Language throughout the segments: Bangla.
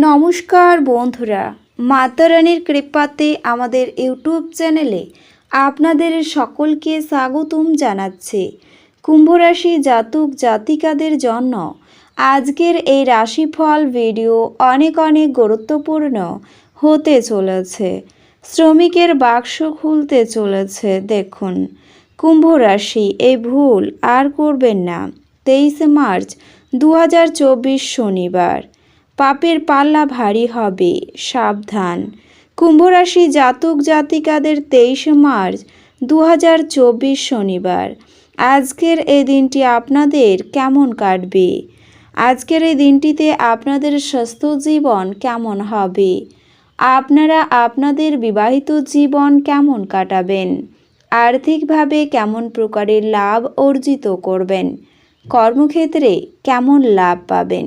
নমস্কার বন্ধুরা মাতারানির কৃপাতে আমাদের ইউটিউব চ্যানেলে আপনাদের সকলকে স্বাগতম জানাচ্ছে। কুম্ভরাশি জাতক জাতিকাদের জন্য আজকের এই রাশিফল ভিডিও অনেক অনেক গুরুত্বপূর্ণ হতে চলেছে। শ্রমিকের বাক্স খুলতে চলেছে, দেখুন। কুম্ভ রাশি এই ভুল, আর করবেন না। তেইশে মার্চ দু হাজার চব্বিশ শনিবার। পাপের পাল্লা ভারী হবে, সাবধান। কুম্ভরাশি জাতক জাতিকাদের তেইশে মার্চ দু হাজার চব্বিশ শনিবার। আজকের এই দিনটি আপনাদের কেমন কাটবে? আজকের এই দিনটিতে আপনাদের স্বাস্থ্য জীবন কেমন হবে? আপনারা আপনাদের বিবাহিত জীবন কেমন কাটাবেন? আর্থিকভাবে কেমন প্রকারের লাভ অর্জিত করবেন? কর্মক্ষেত্রে কেমন লাভ পাবেন?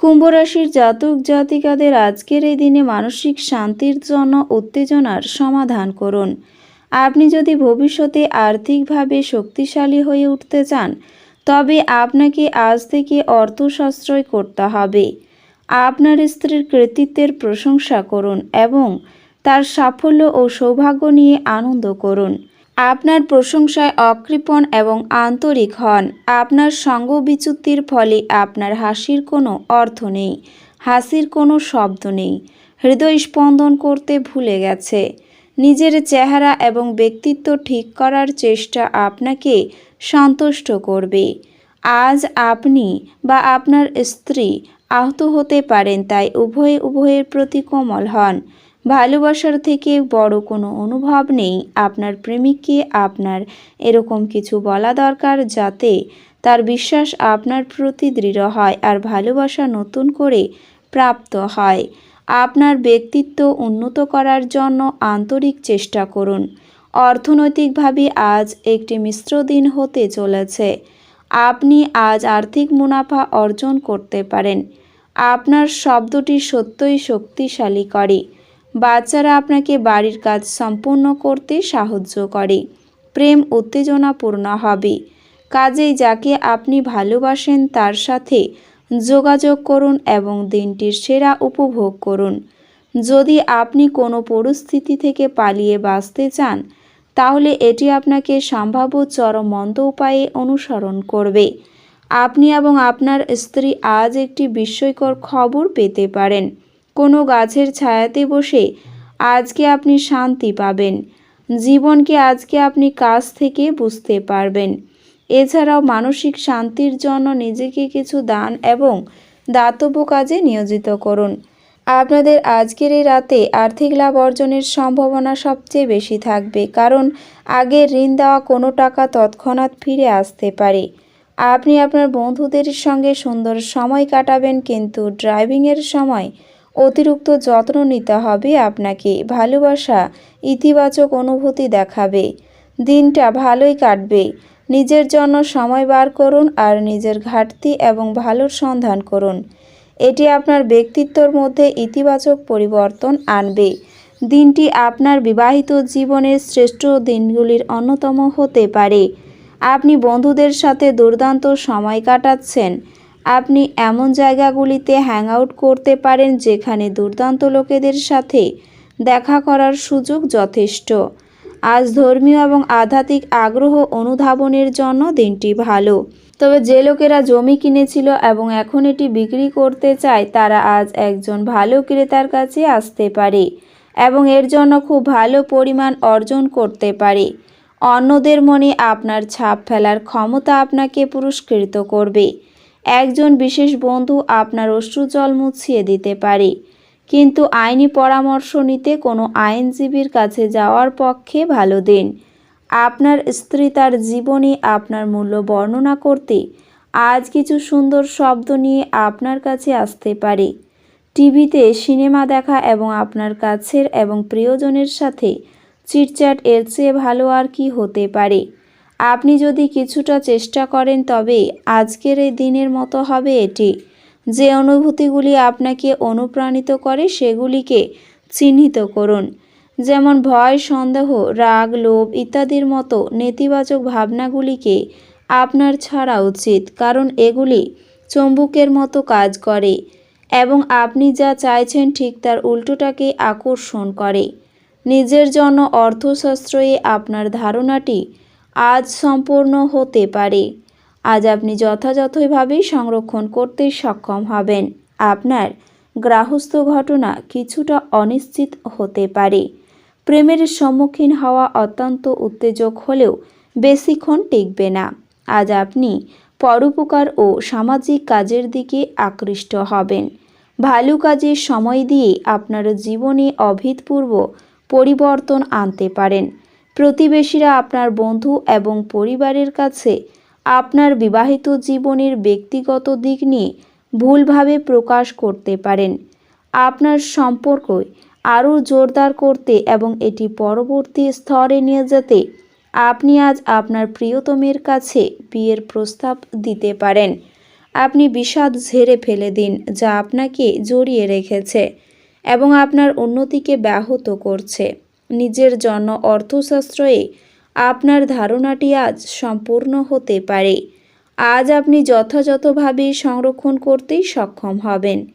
কুম্ভ রাশির জাতক জাতিকাদের আজকের এই দিনে মানসিক শান্তির জন্য উত্তেজনার সমাধান করুন। আপনি যদি ভবিষ্যতে আর্থিকভাবে শক্তিশালী হয়ে উঠতে চান, তবে আপনাকে আজ থেকে অর্থ সাশ্রয় করতে হবে। আপনার স্ত্রীর কৃতিত্বের প্রশংসা করুন এবং তার সাফল্য ও সৌভাগ্য নিয়ে আনন্দ করুন। আপনার প্রশংসায় অকৃপণ এবং আন্তরিক হন। আপনার সঙ্গ বিচ্যুতির ফলে আপনার হাসির কোনো অর্থ নেই, হাসির কোনো শব্দ নেই। হৃদয় স্পন্দন করতে ভুলে গেছে। নিজের চেহারা এবং ব্যক্তিত্ব ঠিক করার চেষ্টা আপনাকে সন্তুষ্ট করবে। আজ আপনি বা আপনার স্ত্রী আহত হতে পারেন, তাই উভয়ে উভয়ের প্রতি কোমল হন। ভালোবাসার থেকে বড় কোনো অনুভব নেই। আপনার প্রেমিককে আপনার এরকম কিছু বলা দরকার যাতে তার বিশ্বাস আপনার প্রতি দৃঢ় হয় আর ভালোবাসা নতুন করে প্রাপ্ত হয়। আপনার ব্যক্তিত্ব উন্নত করার জন্য আন্তরিক চেষ্টা করুন। অর্থনৈতিকভাবে আজ একটি মিশ্র দিন হতে চলেছে। আপনি আজ আর্থিক মুনাফা অর্জন করতে পারেন। আপনার শব্দটি সত্যই শক্তিশালী করে বাচ্চারা আপনাকে বাড়ির কাজ সম্পূর্ণ করতে সাহায্য করে। প্রেম উত্তেজনাপূর্ণ হবে। কাজেই যাকে আপনি ভালোবাসেন তার সাথে যোগাযোগ করুন এবং দিনটির সেরা উপভোগ করুন। যদি আপনি কোনো পরিস্থিতি থেকে পালিয়ে বাঁচতে চান, তাহলে এটি আপনাকে সম্ভাব্য চরম মন্দ উপায়ে অনুসরণ করবে। আপনি এবং আপনার স্ত্রী আজ একটি বিস্ময়কর খবর পেতে পারেন। কোনো গাছের ছায়াতে বসে আজকে আপনি শান্তি পাবেন। জীবনকে আজকে আপনি কাজ থেকে বুঝতে পারবেন। এছাড়াও মানসিক শান্তির জন্য নিজেকে কিছু দান এবং দাতব্য কাজে নিয়োজিত করুন। আপনাদের আজকের এই রাতে আর্থিক লাভ অর্জনের সম্ভাবনা সবচেয়ে বেশি থাকবে, কারণ আগের ঋণ দেওয়া কোনো টাকা তৎক্ষণাৎ ফিরে আসতে পারে। আপনি আপনার বন্ধুদের সঙ্গে সুন্দর সময় কাটাবেন, কিন্তু ড্রাইভিংয়ের সময় অতিরিক্ত যত্ন নিতে হবে আপনাকে। ভালোবাসা ইতিবাচক অনুভূতি দেখাবে। দিনটা ভালোই কাটবে। নিজের জন্য সময় বার করুন আর নিজের ঘাটতি এবং ভালোর সন্ধান করুন। এটি আপনার ব্যক্তিত্বর মধ্যে ইতিবাচক পরিবর্তন আনবে। দিনটি আপনার বিবাহিত জীবনের শ্রেষ্ঠ দিনগুলির অন্যতম হতে পারে। আপনি বন্ধুদের সাথে দুর্দান্ত সময় কাটাচ্ছেন। আপনি এমন জায়গাগুলিতে হ্যাং আউট করতে পারেন যেখানে দুর্দান্ত লোকেদের সাথে দেখা করার সুযোগ যথেষ্ট। আজ ধর্মীয় এবং আধ্যাত্মিক আগ্রহ অনুধাবনের জন্য দিনটি ভালো। তবে যে লোকেরা জমি কিনেছিল এবং এখন এটি বিক্রি করতে চায়, তারা আজ একজন ভালো ক্রেতার কাছে আসতে পারে এবং এর জন্য খুব ভালো পরিমাণ অর্জন করতে পারে। অন্যদের মনে আপনার ছাপ ফেলার ক্ষমতা আপনাকে পুরস্কৃত করবে। একজন বিশেষ বন্ধু আপনার অশ্রুজল মুছিয়ে দিতে পারে। কিন্তু আইনি পরামর্শ নিতে কোনো আইনজীবীর কাছে যাওয়ার পক্ষে ভালো দিন। আপনার স্ত্রী তার জীবনে আপনার মূল্য বর্ণনা করতে আজ কিছু সুন্দর শব্দ নিয়ে আপনার কাছে আসতে পারে। টিভিতে সিনেমা দেখা এবং আপনার কাছের এবং প্রিয়জনের সাথে চিটচ্যাট এর চেয়ে ভালো আর কি হতে পারে। আপনি যদি কিছুটা চেষ্টা করেন তবে আজকের এই দিনের মতো হবে এটি। যে অনুভূতিগুলি আপনাকে অনুপ্রাণিত করে সেগুলিকে চিহ্নিত করুন। যেমন ভয়, সন্দেহ, রাগ, লোভ ইত্যাদির মতো নেতিবাচক ভাবনাগুলিকে আপনার ছাড়া উচিত, কারণ এগুলি চম্বুকের মতো কাজ করে এবং আপনি যা চাইছেন ঠিক তার উল্টোটাকে আকর্ষণ করে। নিজের জন্য অর্থশাস্ত্রয়ে আপনার ধারণাটি আজ সম্পূর্ণ হতে পারে। আজ আপনি যথাযথভাবে সংরক্ষণ করতে সক্ষম হবেন। আপনার গ্রাহস্থ ঘটনা কিছুটা অনিশ্চিত হতে পারে। প্রেমের সম্মুখীন হওয়া অত্যন্ত উত্তেজক হলেও বেশিক্ষণ টিকবে না। আজ আপনি পরোপকার ও সামাজিক কাজের দিকে আকৃষ্ট হবেন। ভালো কাজে সময় দিয়ে আপনার জীবনে অভূতপূর্ব পরিবর্তন আনতে পারেন। প্রতিবেশীরা আপনার বন্ধু এবং পরিবারের কাছে আপনার বিবাহিত জীবনের ব্যক্তিগত দিক নিয়ে ভুলভাবে প্রকাশ করতে পারেন। আপনার সম্পর্ক আরও জোরদার করতে এবং এটি পরবর্তী স্তরে নিয়ে যেতে আপনি আজ আপনার প্রিয়তমের কাছে বিয়ের প্রস্তাব দিতে পারেন। আপনি বিষাদ ঝেড়ে ফেলে দিন যা আপনাকে জড়িয়ে রেখেছে এবং আপনার উন্নতিকে ব্যাহত করছে। নিজের জন্য অর্থশাস্ত্রয়ে আপনার ধারণাটি আজ সম্পূর্ণ হতে পারে। আজ আপনি যথাযথভাবে সংরক্ষণ করতেই সক্ষম হবেন।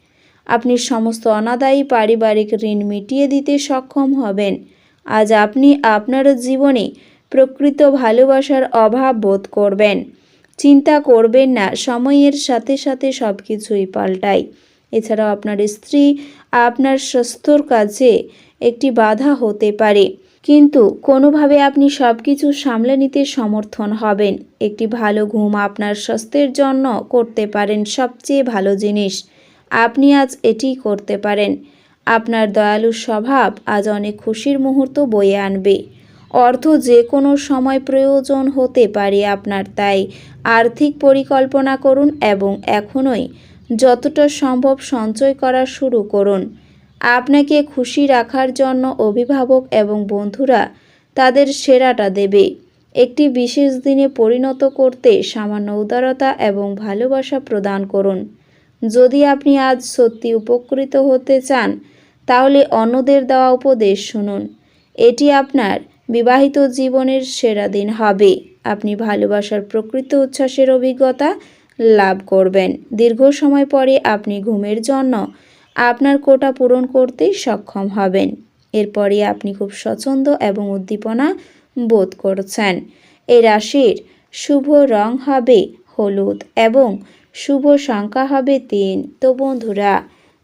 আপনি সমস্ত অনাদায়ী পারিবারিক ঋণ মিটিয়ে দিতে সক্ষম হবেন। আজ আপনি আপনার জীবনে প্রকৃত ভালোবাসার অভাব বোধ করবেন। চিন্তা করবেন না, সময়ের সাথে সাথে সব কিছুই পাল্টায়। এছাড়াও আপনার স্ত্রী আপনার স্বাস্থ্যর কাছে একটি বাধা হতে পারে। কিন্তু কোনোভাবে আপনি সব কিছু সামলে নিতে সমর্থন হবেন। একটি ভালো ঘুম আপনার স্বাস্থ্যের জন্য করতে পারেন সবচেয়ে ভালো জিনিস। আপনি আজ এটি করতে পারেন। আপনার দয়ালু স্বভাব আজ অনেক খুশির মুহূর্ত বয়ে আনবে। অর্থ যে কোনো সময় প্রয়োজন হতে পারে আপনার, তাই আর্থিক পরিকল্পনা করুন এবং এখনই যতটা সম্ভব সঞ্চয় করা শুরু করুন। আপনাকে খুশি রাখার জন্য অভিভাবক এবং বন্ধুরা তাদের সেরাটা দেবে। একটি বিশেষ দিনে পরিণত করতে সামান্য উদারতা এবং ভালোবাসা প্রদান করুন। যদি আপনি আজ সত্যি উপকৃত হতে চান, তাহলে অন্যদের দেওয়া উপদেশ শুনুন। এটি আপনার বিবাহিত জীবনের সেরা দিন হবে। আপনি ভালোবাসার প্রকৃত উচ্ছ্বাসের অভিজ্ঞতা লাভ করবেন। দীর্ঘ সময় পরে আপনি ঘুমের জন্য আপনার কোটা পূরণ করতে সক্ষম হবেন। এরপরে আপনি খুব স্বচ্ছন্দ এবং উদ্দীপনা বোধ করছেন। এই রাশির শুভ রং হবে হলুদ এবং শুভ সংখ্যা হবে তিন। তো বন্ধুরা,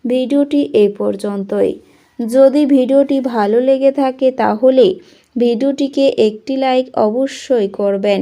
ভিডিওটি এই পর্যন্তই। যদি ভিডিওটি ভালো লেগে থাকে তাহলে ভিডিওটিকে একটি লাইক অবশ্যই করবেন।